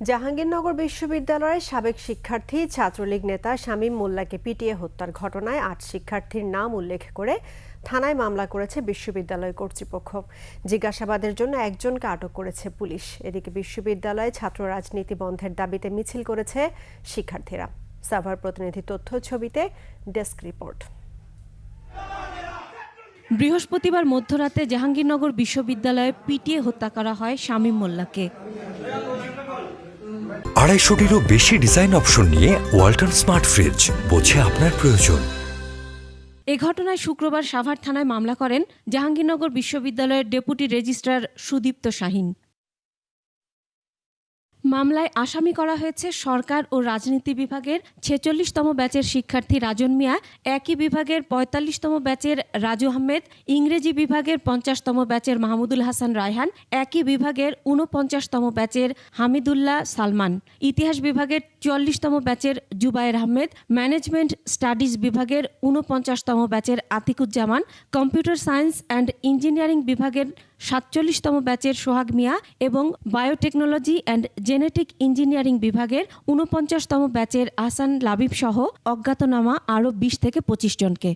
জাহাঙ্গীরনগর বিশ্ববিদ্যালয়ের সাবেক শিক্ষার্থী ছাত্রলীগ নেতা শামীম মোল্লাকে পিটিয়ে হত্যার ঘটনায় আট শিক্ষার্থীর নাম উল্লেখ করে থানায় মামলা করেছে বিশ্ববিদ্যালয় কর্তৃপক্ষ। জিজ্ঞাসাবাদের জন্য একজনকে আটক করেছে পুলিশ। এদিকে বিশ্ববিদ্যালয়ে ছাত্র রাজনীতি বন্ধের দাবিতে মিছিল করেছে শিক্ষার্থীরা। সাভার প্রতিনিধি তথ্য ছবিতে ডেস্ক রিপোর্ট। বৃহস্পতিবার মধ্যরাতে জাহাঙ্গীরনগর বিশ্ববিদ্যালয়ে পিটিয়ে হত্যা করা হয় শামীম মোল্লাকে। আড়াইশোটিরও বেশি ডিজাইন অপশন নিয়ে ওয়াল্টন স্মার্ট ফ্রিজ, বোঝে আপনার প্রয়োজন। এ ঘটনায় শুক্রবার সাভার থানায় মামলা করেন জাহাঙ্গীরনগর বিশ্ববিদ্যালয়ের ডেপুটি রেজিস্ট্রার সুদীপ্ত শাহিন। মামলায় আসামি করা হয়েছে সরকার ও রাজনীতি বিভাগের ছেচল্লিশতম ব্যাচের শিক্ষার্থী রাজন মিয়া, একই বিভাগের পঁয়তাল্লিশতম ব্যাচের রাজু আহমেদ, ইংরেজি বিভাগের পঞ্চাশতম ব্যাচের মাহমুদুল হাসান রায়হান, একই বিভাগের ঊনপঞ্চাশতম ব্যাচের হামিদুল্লাহ সালমান। ইতিহাস বিভাগের চুয়াল্লিশতম ব্যাচের জুবায়ের আহমেদ, ম্যানেজমেন্ট স্টাডিজ বিভাগের ঊনপঞ্চাশতম ব্যাচের Atiquzzaman, computer science and engineering বিভাগের সাতচল্লিশতম ব্যাচের সোহাগ মিয়া এবং বায়োটেকনোলজি অ্যান্ড জেনেটিক ইঞ্জিনিয়ারিং বিভাগের ঊনপঞ্চাশতম ব্যাচের আসান লাবিব সহ অজ্ঞাতনামা আরও বিশ থেকে পঁচিশ জনকে।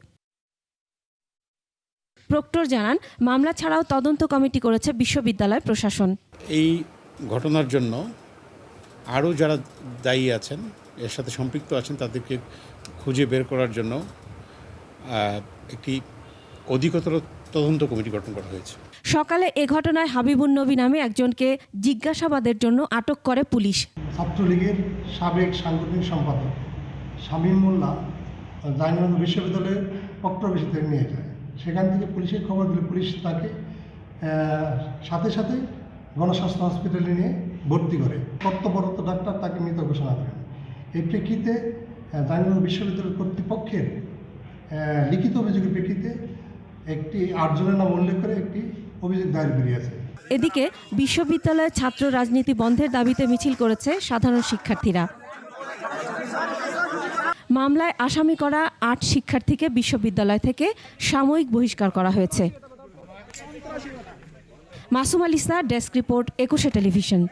প্রক্টর জানান, মামলা ছাড়াও তদন্ত কমিটি করেছে বিশ্ববিদ্যালয় প্রশাসন। এই ঘটনার জন্য আরও যারা দায়ী আছেন, এর সাথে সম্পৃক্ত আছেন, তাদেরকে খুঁজে বের করার জন্য একটি অধিকতর তদন্ত কমিটি গঠন করা হয়েছে। সকালে এ ঘটনায় হাবিবুন নবী নামে একজনকে জিজ্ঞাসাবাদের জন্য আটক করে পুলিশ। ছাত্রলীগের সাবেক সাংগঠনিক সম্পাদক শামীম মোল্লা জাহাঙ্গীরনগর বিশ্ববিদ্যালয়ের প্রক্টর নিয়ে যায় সেখান থেকে পুলিশের খবর দিলে পুলিশ তাকে সাথে সাথে গণস্বাস্থ্য হসপিটালে নিয়ে ভর্তি করে। কর্তব্যরত ডাক্তার তাকে মৃত ঘোষণা করেন। এই প্রেক্ষিতে জাহাঙ্গীরনগর বিশ্ববিদ্যালয় কর্তৃপক্ষের লিখিত অভিযোগের প্রেক্ষিতে একটি আটজনের নাম উল্লেখ করে একটি অভিযোগ দায়ের করিয়াছে এদিকে বিশ্ববিদ্যালয়ে ছাত্র রাজনীতি বন্ধের দাবিতে মিছিল করেছে সাধারণ শিক্ষার্থীরা। মামলায় আসামি করা আট শিক্ষার্থীকে বিশ্ববিদ্যালয় থেকে সাময়িক বহিষ্কার করা হয়েছে। Masum Alisa desk report Ekushey television.